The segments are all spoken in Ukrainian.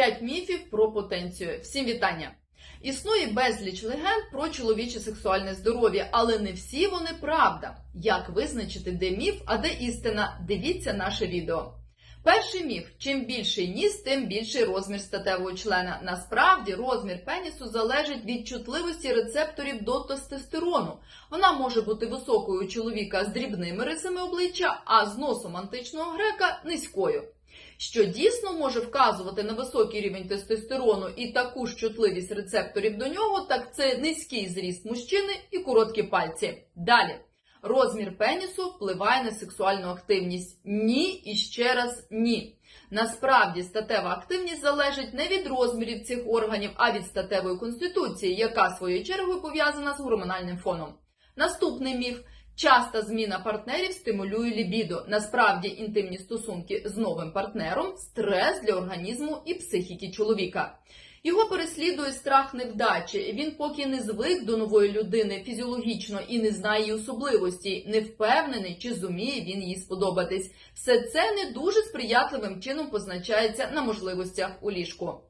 5 міфів про потенцію. Всім вітання! Існує безліч легенд про чоловіче сексуальне здоров'я, але не всі вони правда. Як визначити, де міф, а де істина? Дивіться наше відео. Перший міф: чим більший ніс, тим більший розмір статевого члена. Насправді розмір пенісу залежить від чутливості рецепторів до тестостерону. Вона може бути високою у чоловіка з дрібними рисами обличчя, а з носом античного грека низькою. Що дійсно може вказувати на високий рівень тестостерону і таку ж чутливість рецепторів до нього, так це низький зріст мужчини і короткі пальці. Далі. Розмір пенісу впливає на сексуальну активність. Ні і ще раз ні. Насправді статева активність залежить не від розмірів цих органів, а від статевої конституції, яка своєю чергою пов'язана з гормональним фоном. Наступний міф. Часта зміна партнерів стимулює лібідо. Насправді інтимні стосунки з новим партнером стрес для організму і психіки чоловіка. Його переслідує страх невдачі. Він поки не звик до нової людини фізіологічно і не знає її особливості, не впевнений, чи зуміє він їй сподобатись. Все це не дуже сприятливим чином позначається на можливостях у ліжку.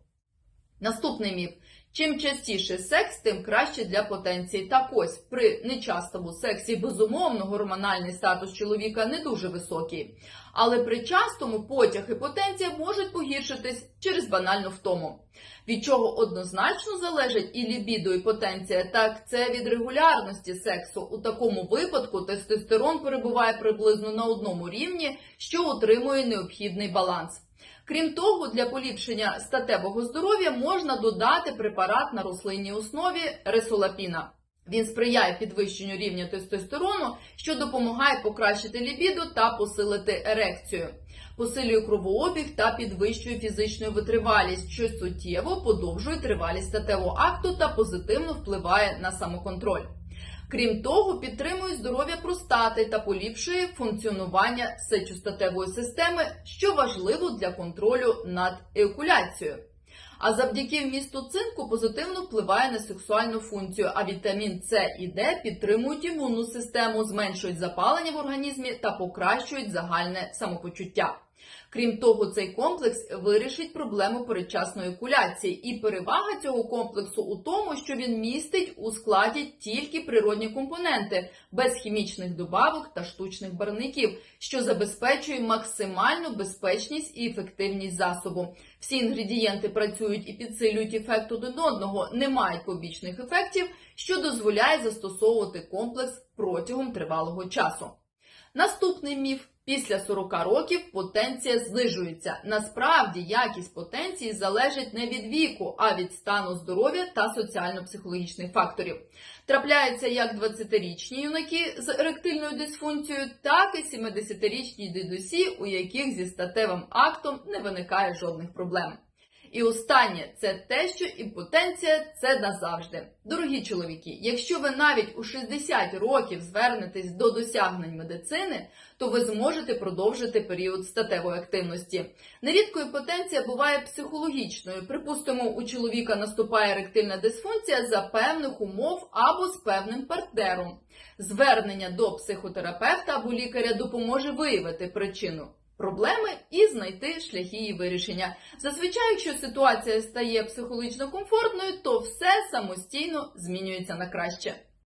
Наступний міф. Чим частіше секс, тим краще для потенції. Так ось при нечастому сексі безумовно гормональний статус чоловіка не дуже високий. Але при частому потяг і потенція можуть погіршитись через банальну втому. Від чого однозначно залежить і лібідо, і потенція, так це від регулярності сексу. У такому випадку тестостерон перебуває приблизно на одному рівні, що утримує необхідний баланс. Крім того, для поліпшення статевого здоров'я можна додати препарат на рослинній основі ресолапіна. Він сприяє підвищенню рівня тестостерону, що допомагає покращити лібіду та посилити ерекцію, посилює кровообіг та підвищує фізичну витривалість, що суттєво подовжує тривалість статевого акту та позитивно впливає на самоконтроль. Крім того, підтримує здоров'я простати та поліпшує функціонування сечостатевої системи, що важливо для контролю над еякуляцією. А завдяки вмісту цинку позитивно впливає на сексуальну функцію, а вітамін С і Д підтримують імунну систему, зменшують запалення в організмі та покращують загальне самопочуття. Крім того, цей комплекс вирішить проблему передчасної екуляції, і перевага цього комплексу у тому, що він містить у складі тільки природні компоненти, без хімічних добавок та штучних барвників, що забезпечує максимальну безпечність і ефективність засобу. Всі інгредієнти працюють і підсилюють ефект один одного, не мають побічних ефектів, що дозволяє застосовувати комплекс протягом тривалого часу. Наступний міф. Після 40 років потенція знижується. Насправді якість потенції залежить не від віку, а від стану здоров'я та соціально-психологічних факторів. Трапляються як 20-річні юнаки з еректильною дисфункцією, так і 70-річні дідусі, у яких зі статевим актом не виникає жодних проблем. І останнє це те, що імпотенція це назавжди. Дорогі чоловіки, якщо ви навіть у 60 років звернетесь до досягнень медицини, то ви зможете продовжити період статевої активності. Нерідко імпотенція буває психологічною. Припустимо, у чоловіка наступає еректильна дисфункція за певних умов або з певним партнером. Звернення до психотерапевта або лікаря допоможе виявити причину проблеми і знайти шляхи її вирішення. Зазвичай, якщо ситуація стає психологічно комфортною, то все самостійно змінюється на краще.